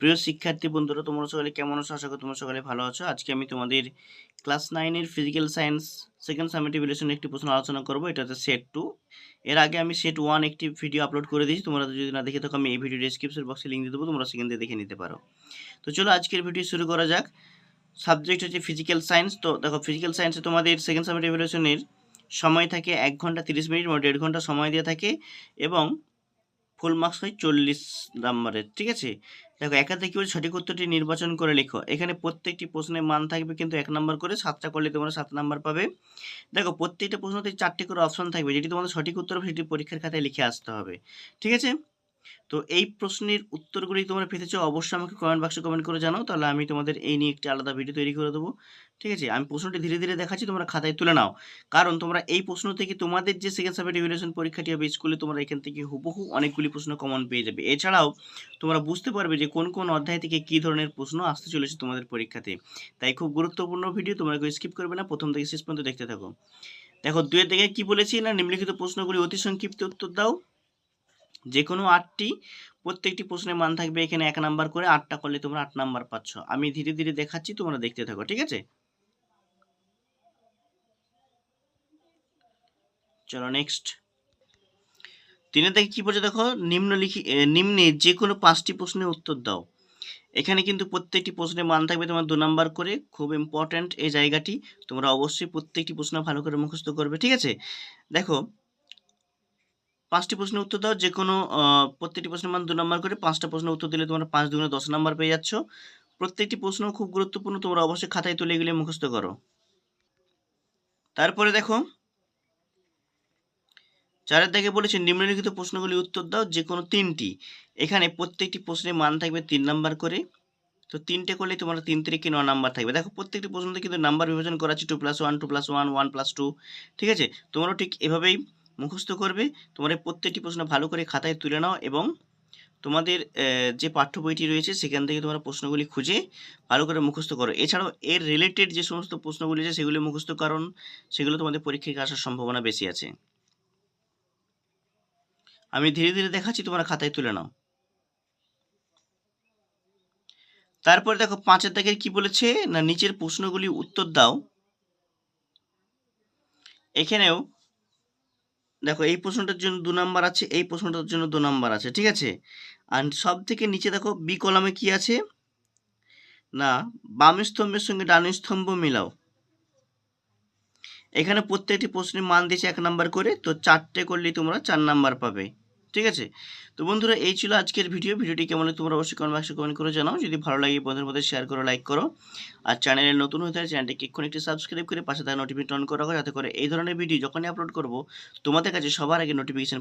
প্রিয় শিক্ষার্থী বন্ধুরা, তোমরা সকলে কেমন আছো? আশা করি তোমরা সকলে ভালো আছো। আজকে আমি তোমাদের ক্লাস নাইনের ফিজিক্যাল সায়েন্স সেকেন্ড সামেটিভ রিলেশন একটি প্রশ্ন আলোচনা করব। এটা হচ্ছে সেট টু এর আগে আমি সেট ওয়ান একটি ভিডিও আপলোড করে দিয়েছি। তোমরা যদি না দেখে থাকো, আমি এই ভিডিও ডিসক্রিপশন বক্সে লিঙ্ক দিয়ে দেবো। তোমরা সেখান থেকে দেখে নিতে পারো। তো চলো আজকের ভিডিও শুরু করা যাক। সাবজেক্ট হচ্ছে ফিজিক্যাল সায়েন্স তো দেখো ফিজিক্যাল সায়েন্সে তোমাদের সেকেন্ড সামেটিভ রিলেশনের সময় থাকে এক ঘণ্টা তিরিশ মিনিট মানে দেড় ঘণ্টা সময় দেওয়া থাকে এবং ফুল মার্কস হয় চল্লিশ নাম্বারের, ঠিক আছে? দেখো একা থেকে বলছে সঠিক উত্তরটি নির্বাচন করে লেখো। এখানে প্রত্যেকটি প্রশ্নের মান থাকবে কিন্তু এক নম্বর করে, সাতটা করলে তোমরা সাত নাম্বার পাবে। দেখো, প্রত্যেকটা প্রশ্নতে চারটি করে অপশন থাকবে। যেটি তোমাদের সঠিক উত্তর সেটি পরীক্ষার খাতায় লিখে আসতে হবে। ঠিক আছে? তো এই প্রশ্নের উত্তরগুলি তোমরা পেতে চাও, অবশ্যই আমাকে কমেন্ট বাক্সে কমেন্ট করে জানাও, তাহলে আমি তোমাদের এই নিয়ে একটি আলাদা ভিডিও তৈরি করে দেবো। ঠিক আছে? আমি প্রশ্নটি ধীরে ধীরে দেখাচ্ছি, তোমরা খাতায় তুলে নাও। কারণ তোমরা এই প্রশ্ন থেকে তোমাদের যে সেকেন্ড সাবজেক্ট রিভিলেশন পরীক্ষাটি হবে স্কুলে তোমরা এখান থেকে হুবহু অনেকগুলি প্রশ্ন কমন পেয়ে যাবে। এছাড়াও, তোমরা বুঝতে পারবে যে কোন কোন অধ্যায় থেকে কী ধরনের প্রশ্ন আসতে চলেছে তোমাদের পরীক্ষাতে। তাই খুব গুরুত্বপূর্ণ ভিডিও তোমরা কেউ স্কিপ করবে না, প্রথম থেকে শেষ পর্যন্ত দেখতে থাকো। দেখো, দুয়ের দিকে কি বলেছি না, নিম্নলিখিত প্রশ্নগুলি অতি সংক্ষিপ্ত উত্তর দাও। যে কোনো আটটি, প্রত্যেকটি প্রশ্নের মান থাকবে এখানে এক নাম্বার করে, আটটা করলে তোমরা আট নাম্বার পাচ্ছ। আমি ধীরে ধীরে দেখাচ্ছি, তোমরা দেখতে থাকো, ঠিক আছে? চলো নেক্সট তিনের থেকে কি বলছে দেখো? নিম্নলিখি নিম্নে যে কোনো পাঁচটি প্রশ্নের উত্তর দাও। এখানে কিন্তু প্রত্যেকটি প্রশ্নের মান থাকবে তোমার দু নাম্বার করে, খুব ইম্পর্ট্যান্ট এই জায়গাটি। তোমরা অবশ্যই প্রত্যেকটি প্রশ্ন ভালো করে মুখস্থ করবে, ঠিক আছে? দেখো পাঁচটি প্রশ্নের উত্তর দাও যে কোনো প্রত্যেকটি প্রশ্নের মান দু নম্বর করে পাঁচটা প্রশ্নের উত্তর দিলে তোমরা পাঁচ দুগুণে দশ নম্বর পেয়ে যাচ্ছ। প্রত্যেকটি প্রশ্ন খুব গুরুত্বপূর্ণ, তোমরা অবশ্যই খাতায় তুলে এগুলি মুখস্থ করো। তারপরে দেখো, চারের দিকে বলেছে, নিম্নলিখিত প্রশ্নগুলি উত্তর দাও যে কোনো তিনটি। এখানে প্রত্যেকটি প্রশ্নের মান থাকবে তিন নাম্বার করে। তো তিনটে করলে তোমার তিন তারিখে ন নাম্বার থাকবে। দেখো, প্রত্যেকটি প্রশ্নতে কিন্তু নাম্বার বিভাজন করা আছে two plus one two plus one one plus two ঠিক আছে? তোমরাও ঠিক এভাবেই মুখস্থ করবে। এই প্রত্যেকটি প্রশ্ন ভালো করে খাতায় তুলে নাও এবং তোমাদের যে পাঠ্য বইটি রয়েছে সেখান থেকে তোমরা প্রশ্নগুলি খুঁজে ভালো করে মুখস্থ করো। এছাড়াও এর রিলেটেড যে সমস্ত প্রশ্নগুলি আছে সেগুলি মুখস্থ কারণ সেগুলো তোমাদের পরীক্ষায় আসার সম্ভাবনা বেশি আছে। আমি ধীরে ধীরে দেখাচ্ছি, তোমরা খাতায় তুলে নাও। তারপরে দেখো, পাঁচের দাগের কি বলেছে? না, নিচের প্রশ্নগুলি উত্তর দাও। এখানেও দেখো এই প্রশ্নটার জন্য দু নাম্বার আছে, এই প্রশ্নটার জন্য দু নাম্বার আছে, ঠিক আছে? আর সব থেকে নিচে দেখো বি কলামে কি আছে? না, বাম স্তম্ভের সঙ্গে ডান স্তম্ভ মিলাও। এখানে প্রত্যেকটি প্রশ্নের মান দিয়েছে এক নাম্বার করে, তো চারটে করলেই তোমরা চার নাম্বার পাবে। ঠিক আছে? তো বন্ধুরা, এই ছিল আজকের ভিডিও ভিডিওটি কেমন তোমরা অবশ্যই কমেন্ট বক্সে কমেন্ট করে জানাও। যদি ভালো লাগে বন্ধুদের মধ্যে শেয়ার করো লাইক করো। আর চ্যানেলে নতুন হয়ে থাকে চ্যানেলটি এক্ষুনি একটি সাবস্ক্রাইব করে পাশে থাকা নোটিফিকেশন অন করা রাখো। যাতে করে এই ধরনের ভিডিও যখনই আপলোড করব, তোমাদের কাছে সবার আগে নোটিফিকেশন